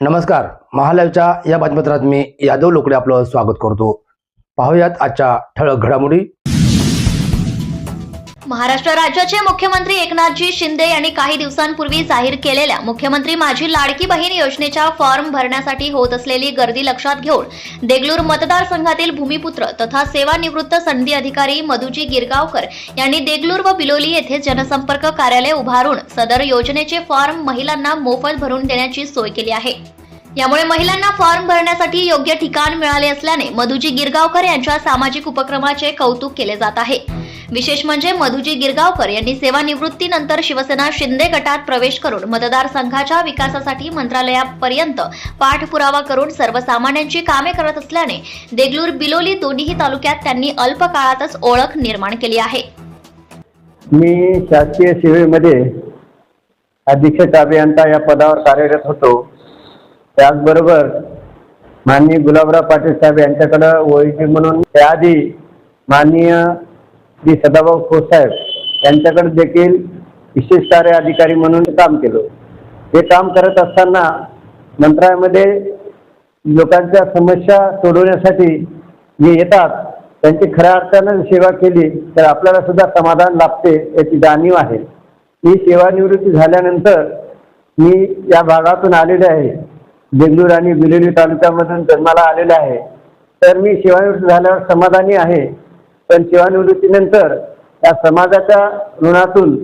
नमस्कार. महालाईव्हच्या या बातमीपत्रात मी यादव लोकडे आपलं स्वागत करतो. पाहूयात आजच्या ठळक घडामोडी. महाराष्ट्र राज्याचे मुख्यमंत्री एकनाथजी शिंदे यांनी काही दिवसांपूर्वी जाहीर केलेल्या मुख्यमंत्री माझी लाडकी बहीण योजनेच्या फॉर्म भरण्यासाठी होत असलेली गर्दी लक्षात घेऊन देगलूर मतदारसंघातील भूमिपुत्र तथा सेवानिवृत्त संधी अधिकारी मधुजी गिरगावकर यांनी देगलूर व बिलोली येथे जनसंपर्क कार्यालय उभारून सदर योजनेचे फॉर्म महिलांना मोफत भरून देण्याची सोय केली आहे. यामुळे महिलांना फॉर्म भरण्यासाठी योग्य ठिकाण मिळाले असल्याने मधुजी गिरगावकर यांच्या सामाजिक उपक्रमाचे कौतुक केले जात आहे. विशेष म्हणजे मधुजी गिरगावकर यांनी सेवानिवृत्तीनंतर शिवसेना शिंदे गटात प्रवेश करून मतदारसंघाच्या विकासासाठी मंत्रालयापर्यंत पाठपुरावा करून सर्वसामान्यांची कामे करत असल्याने देगलूर बिलोली दोन्ही तालुक्यात त्यांनी अल्प काळातच ओळख निर्माण केली आहे. मी शासकीय सेवेमध्ये अधीक्षक अभियंता या पदावर कार्यरत होतो. त्याचबरोबर माननीय गुलाबराव पाटील साहेब यांच्याकडं ओळखी म्हणून त्याआधी माननीय श्री सदाभाऊ खोसाहेब यांच्याकडे देखील विशेष कार्य अधिकारी म्हणून काम केलं. हे काम करत असताना मंत्रालयामध्ये लोकांच्या समस्या सोडवण्यासाठी जे येतात त्यांची खऱ्या अर्थानं सेवा केली तर आपल्याला सुद्धा समाधान लाभते याची जाणीव आहे. मी सेवानिवृत्ती झाल्यानंतर मी या भागातून आलेले आहे. बेंगलूर आणि बिलोली तालुक्यामधून जन्माला आलेले आहे. तर मी सेवानिवृत्ती झाल्यावर समाधानी आहे. पण सेवानिवृत्तीनंतर या समाजाच्या ऋणातून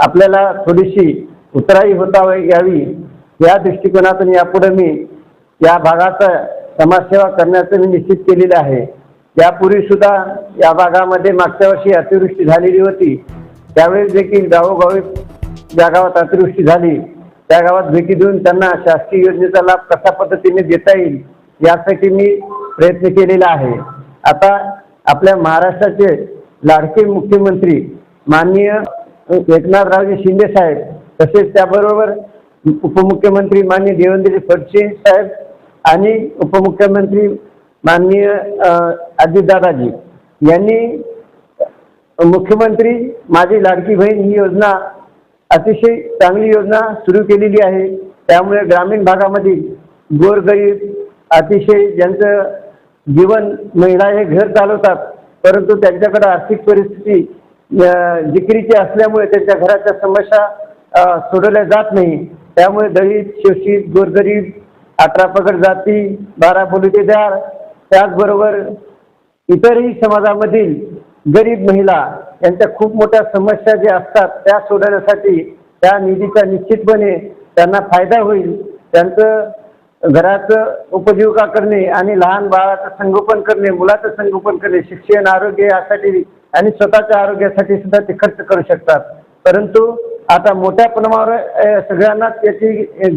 आपल्याला थोडीशी उतराई होता यावी या दृष्टिकोनातून यापुढे मी या भागाचा समाजसेवा करण्याचं मी निश्चित केलेलं आहे. यापूर्वी सुद्धा या भागामध्ये मागच्या वर्षी अतिवृष्टी झालेली होती. त्यावेळेस देखील गावोगावी ज्या गावात अतिवृष्टी झाली त्या गावात भेटी देऊन त्यांना शासकीय योजनेचा लाभ कशा पद्धतीने देता येईल यासाठी मी प्रयत्न केलेला आहे. आता आपल्या महाराष्ट्राचे लाडके मुख्यमंत्री माननीय एकनाथरावजी शिंदे साहेब तसेच त्याबरोबर उपमुख्यमंत्री माननीय देवेंद्र फडणवीस साहेब आणि उपमुख्यमंत्री माननीय अजितदादाजी यांनी मुख्यमंत्री माझी लाडकी बहीण ही योजना अतिशय चांगली योजना सुरू केलेली आहे. त्यामुळे ग्रामीण भागामध्ये गोरगरीब अतिशय ज्यांचं जीवन महिला हे घर चालवतात परंतु त्यांच्याकडे आर्थिक परिस्थिती जिकिरीची असल्यामुळे त्यांच्या घराच्या समस्या सोडवल्या जात नाही. त्यामुळे दलित शोषित गोरगरीब अठरा पगड जाती बारा बोलुतेदार त्याचबरोबर इतरही समाजामधील गरीब महिला यांच्या खूप मोठ्या समस्या ज्या असतात त्या सोडवण्यासाठी त्या निधीचा निश्चितपणे त्यांना फायदा होईल. त्यांचं घराचं उपजीविका करणे आणि लहान बाळाचं संगोपन करणे मुलाचं संगोपन करणे शिक्षण आरोग्य यासाठी आणि स्वतःच्या आरोग्यासाठी सुद्धा ते खर्च करू शकतात. परंतु आता मोठ्या प्रमाणावर सगळ्यांना त्याची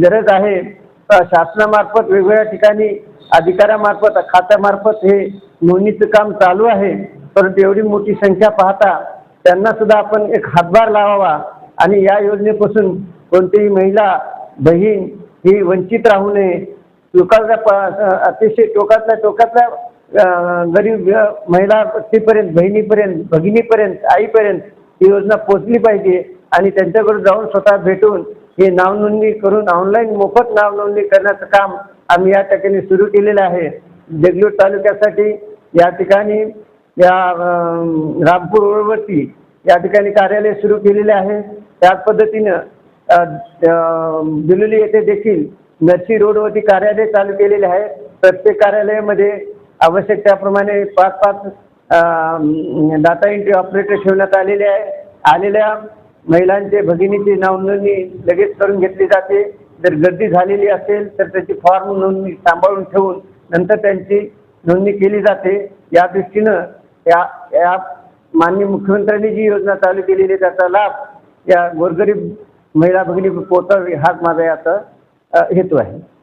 गरज आहे. शासनामार्फत वेगवेगळ्या ठिकाणी अधिकाऱ्यामार्फत खात्यामार्फत हे नोंदणीचं काम चालू आहे. परंतु एवढी मोठी संख्या पाहता त्यांना सुद्धा आपण एक हातभार लावावा आणि या योजनेपासून कोणतीही महिला बहीण ही वंचित राहू नये. टोकाच्या प- अतिशय टोकातल्या टोकातल्या गरीब महिला व्यक्तीपर्यंत बहिणीपर्यंत भगिनीपर्यंत आईपर्यंत ही योजना पोचली पाहिजे आणि त्यांच्याकडे जाऊन स्वतः भेटून हे नावनोंदणी करून ऑनलाईन मोफत नावनोंदणी करण्याचं काम आम्ही या ठिकाणी सुरू केलेलं आहे. देगलूर तालुक्यासाठी या ठिकाणी या रामपूर रोडवरती या ठिकाणी कार्यालय सुरू केलेले आहे. त्याच पद्धतीनं अ, येथे देखील नर्सी रोडवरती कार्यालय चालू केलेले आहे. प्रत्येक कार्यालयामध्ये आवश्यक त्याप्रमाणे पाच पाच डाटा एंट्री ऑपरेटर ठेवण्यात आलेले आहे. आलेल्या महिलांचे भगिनीची नावनोंदणी लगेच करून घेतली जाते. जर गर्दी झालेली असेल तर त्याची फॉर्म नोंदणी सांभाळून ठेवून नंतर त्यांची नोंदणी केली जाते. या दृष्टीनं या या माननीय मुख्यमंत्र्यांनी जी योजना चालू केलेली आहे त्याचा लाभ या गोरगरीब महिला भगिनी पोचावी हाच माझा याचा हेतू आहे.